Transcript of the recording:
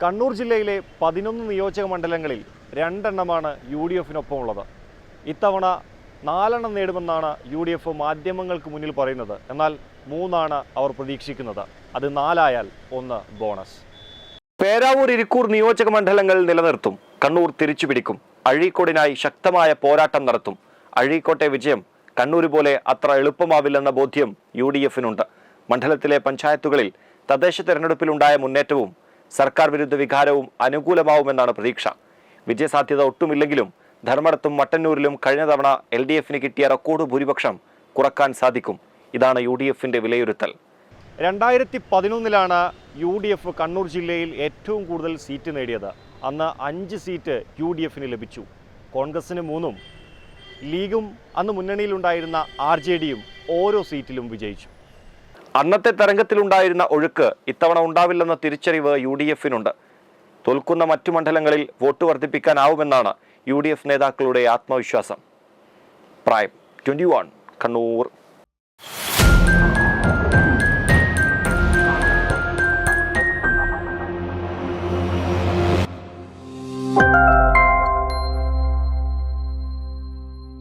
കണ്ണൂർ ജില്ലയിലെ പതിനൊന്ന് നിയോജക മണ്ഡലങ്ങളിൽ രണ്ടെണ്ണമാണ് യു ഡി എഫിനൊപ്പമുള്ളത് ഇത്തവണ നാലെണ്ണം നേടുമെന്നാണ് യു ഡി എഫ് മാധ്യമങ്ങൾക്ക് മുന്നിൽ പറയുന്നത്. എന്നാൽ മൂന്നാണ് അവർ പ്രതീക്ഷിക്കുന്നത്. അത് നാലായാൽ ഒന്ന് ബോണസ്. പേരാവൂർ ഇരിക്കൂർ നിയോജക മണ്ഡലങ്ങൾ നിലനിർത്തും. കണ്ണൂർ തിരിച്ചുപിടിക്കും. അഴീക്കോടിനായി ശക്തമായ പോരാട്ടം നടത്തും. അഴീക്കോട്ടെ വിജയം കണ്ണൂർ പോലെ അത്ര എളുപ്പമാവില്ലെന്ന ബോധ്യം യു ഡി എഫിനുണ്ട്. മണ്ഡലത്തിലെ പഞ്ചായത്തുകളിൽ തദ്ദേശ തെരഞ്ഞെടുപ്പിലുണ്ടായ മുന്നേറ്റവും സർക്കാർ വിരുദ്ധ വികാരവും അനുകൂലമാവുമെന്നാണ് പ്രതീക്ഷ. വിജയസാധ്യത ഒട്ടുമില്ലെങ്കിലും ധർമ്മടത്തും മട്ടന്നൂരിലും കഴിഞ്ഞ തവണ എൽ ഡി എഫിന് കിട്ടിയ റെക്കോർഡ് ഭൂരിപക്ഷം കുറയ്ക്കാൻ സാധിക്കും. ഇതാണ് യു ഡി എഫിന്റെ വിലയിരുത്തൽ. രണ്ടായിരത്തി പതിനൊന്നിലാണ് യു ഡി എഫ് കണ്ണൂർ ജില്ലയിൽ ഏറ്റവും കൂടുതൽ സീറ്റ് നേടിയത്. അന്ന് അഞ്ച് സീറ്റ് യു ഡി എഫിന് ലഭിച്ചു. കോൺഗ്രസിന് മൂന്നും. ലീഗും അന്ന് മുന്നണിയിലുണ്ടായിരുന്ന ആർ ജെ ഡിയും ഓരോ സീറ്റിലും വിജയിച്ചു. അന്നത്തെ തരംഗത്തിലുണ്ടായിരുന്ന ഒഴുക്ക് ഇത്തവണ ഉണ്ടാവില്ലെന്ന തിരിച്ചറിവ് യു ഡി എഫിനുണ്ട് തോൽക്കുന്ന മറ്റു മണ്ഡലങ്ങളിൽ വോട്ട് വർദ്ധിപ്പിക്കാനാവുമെന്നാണ് യു ഡി എഫ് നേതാക്കളുടെ ആത്മവിശ്വാസം. പ്രായം ട്വന്റി വൺ കണ്ണൂർ.